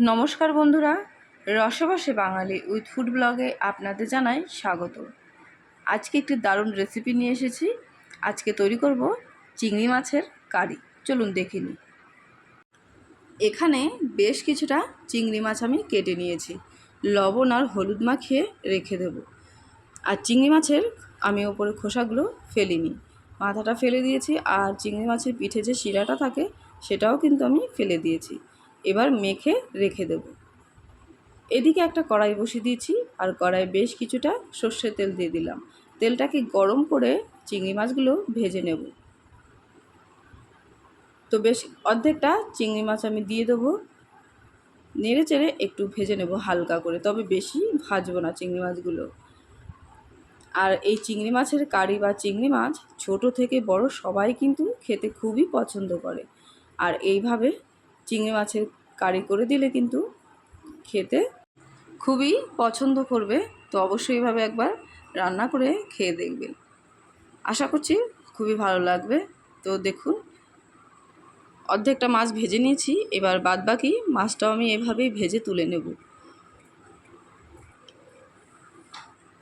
নমস্কার বন্ধুরা, রসবাসে বাঙালি উইথ ফুড ব্লগে আপনাদের জানাই স্বাগত। আজকে একটি দারুণ রেসিপি নিয়ে এসেছি। আজকে তৈরি করব চিংড়ি মাছের কারি। চলুন দেখে নিই। এখানে বেশ কিছুটা চিংড়ি মাছ আমি কেটে নিয়েছি। লবণ আর হলুদ মাখিয়ে রেখে দেব। আর চিংড়ি মাছের আমি ওপরে খোসাগুলো ফেলিনি। মাথাটা ফেলে দিয়েছি আর চিংড়ি মাছের পিঠে যে শিরাটা থাকে, সেটাও কিন্তু আমি ফেলে দিয়েছি। এবার মেখে রেখে দেব। এদিকে একটা কড়াই বসিয়ে দিয়েছি আর কড়াই বেশ কিছুটা সর্ষের তেল দিয়ে দিলাম। তেলটাকে গরম করে চিংড়ি মাছগুলো ভেজে নেব। তো বেশ অর্ধেকটা চিংড়ি মাছ আমি দিয়ে দেবো। নেড়ে চেড়ে একটু ভেজে নেব হালকা করে, তবে বেশি ভাজবো না চিংড়ি মাছগুলো। আর এই চিংড়ি মাছের কারি বা চিংড়ি মাছ ছোট থেকে বড় সবাই কিন্তু খেতে খুবই পছন্দ করে। আর এইভাবে চিংড়ি মাছের কারি করে দিলে কিন্তু খেতে খুবই পছন্দ করবে। তো অবশ্যই এভাবে একবার রান্না করে খেয়ে দেখবেন। আশা করছি খুবই ভালো লাগবে। তো দেখুন, অর্ধেকটা মাছ ভেজে নিয়েছি। এবার বাদ বাকি মাছটাও আমি এভাবেই ভেজে তুলে নেব।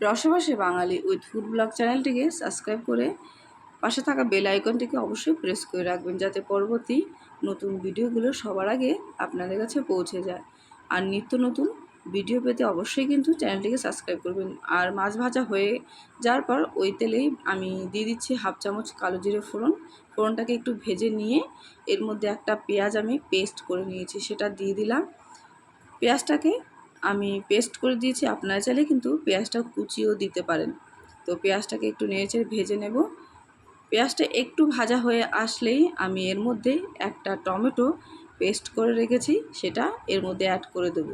রসবাসে বাঙালি উইথ ফুড ব্লগ চ্যানেলটিকে সাবস্ক্রাইব করে পাশে থাকা বেল আইকনটিকে অবশ্যই প্রেস করে রাখবেন, যাতে পরবর্তী নতুন ভিডিওগুলো সবার আগে আপনাদের কাছে পৌঁছে যায়। আর নিত্য নতুন ভিডিও পেতে অবশ্যই কিন্তু চ্যানেলটিকে সাবস্ক্রাইব করবেন। আর মাছ ভাজা হয়ে যাওয়ার পর ওই তেলেই আমি দিয়ে দিচ্ছি হাফ চামচ কালো জিরে ফোড়ন। ফোড়নটাকে একটু ভেজে নিয়ে এর মধ্যে একটা পেঁয়াজ আমি পেস্ট করে নিয়েছি, সেটা দিয়ে দিলাম। পেঁয়াজটাকে আমি পেস্ট করে দিয়েছি, আপনারা চাইলে কিন্তু পেঁয়াজটা কুচিয়েও দিতে পারেন। তো পেঁয়াজটাকে একটু নেড়েচে ভেজে নেব। পেঁয়াজটা একটু ভাজা হয়ে আসলেই আমি এর মধ্যে একটা টমেটো পেস্ট করে রেখেছি, সেটা এর মধ্যে অ্যাড করে দেব।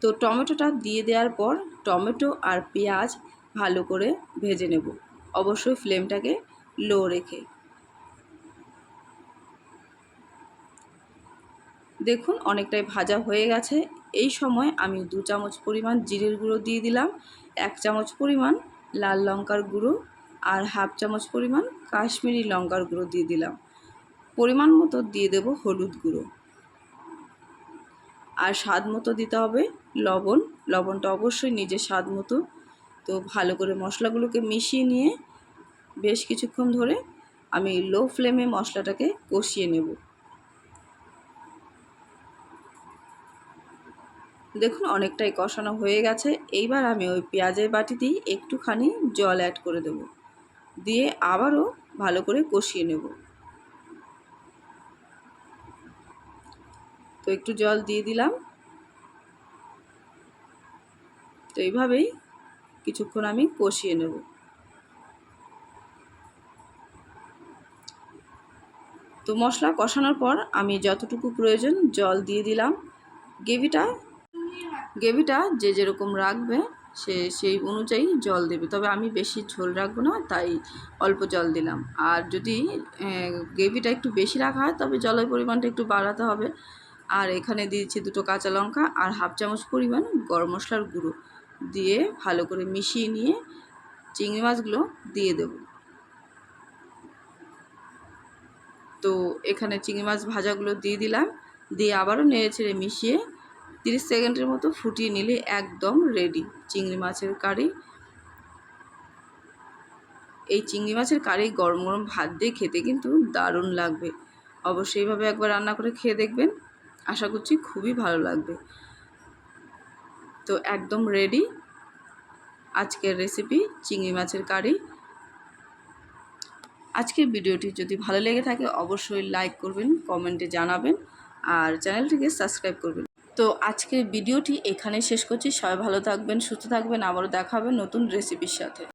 তো টমেটোটা দিয়ে দেওয়ার পর টমেটো আর পেঁয়াজ ভালো করে ভেজে নেব। অবশ্যই ফ্লেমটাকে লো রেখে। দেখুন অনেকটাই ভাজা হয়ে গেছে। এই সময় আমি দু চামচ পরিমাণ জিরের গুঁড়ো দিয়ে দিলাম। এক চামচ পরিমাণ লাল লঙ্কার গুঁড়ো আর হাফ চামচ পরিমাণ কাশ্মীরি লঙ্কার গুঁড়ো দিয়ে দিলাম। পরিমাণ মতো দিয়ে দেব হলুদ গুঁড়ো। আর স্বাদ মতো দিতে হবে লবণ। লবণটা অবশ্যই নিজের স্বাদ মতো। তো ভালো করে মশলাগুলোকে মিশিয়ে নিয়ে বেশ কিছুক্ষণ ধরে আমি লো ফ্লেমে মশলাটাকে কষিয়ে নেব। দেখুন, অনেকটাই কষানো হয়ে গেছে। এইবার আমি ওই পেঁয়াজের বাটিতেই একটুখানি জল অ্যাড করে দেব। দিয়ে আবারও ভালো করে কষিয়ে নেব। তো একটু জল দিয়ে দিলাম। তো এইভাবেই কিছুক্ষণ আমি কষিয়ে নেব। তো মশলা কষানোর পর আমি যতটুকু প্রয়োজন জল দিয়ে দিলাম। গ্রেভিটা গ্রেভিটা যে যেরকম রাখবে, সে সেই অনুযায়ী জল দেবে। তবে আমি বেশি ঝোল রাখব না, তাই অল্প জল দিলাম। আর যদি গ্রেভিটা একটু বেশি রাখা হয়, তবে জলের পরিমাণটা একটু বাড়াতে হবে। আর এখানে দিয়েছি দুটো কাঁচা লঙ্কা আর হাফ চামচ পরিমাণ গরম মশলার গুঁড়ো দিয়ে ভালো করে মিশিয়ে নিয়ে চিংড়ি মাছগুলো দিয়ে দেব। তো এখানে চিংড়ি মাছ ভাজাগুলো দিয়ে দিলাম। দিয়ে আবারও নেড়ে ছেড়ে মিশিয়ে তিরিশ সেকেন্ডের মতো ফুটিয়ে নিলে একদম রেডি চিংড়ি মাছের কারি। এই চিংড়ি মাছের কারি গরম গরম ভাত দিয়ে খেতে কিন্তু দারুণ লাগবে। অবশ্যই এইভাবে একবার রান্না করে খেয়ে দেখবেন। আশা করছি খুবই ভালো লাগবে। তো একদম রেডি আজকের রেসিপি চিংড়ি মাছের কারি। আজকের ভিডিওটি যদি ভালো লেগে থাকে অবশ্যই লাইক করবেন কমেন্টে জানাবেন, আর চ্যানেলটিকে সাবস্ক্রাইব করবেন। তো আজকের ভিডিওটি এখানে শেষ করছি। সবাই ভালো থাকবেন, সুস্থ থাকবেন। আবারও দেখাবেন নতুন রেসিপির সাথে।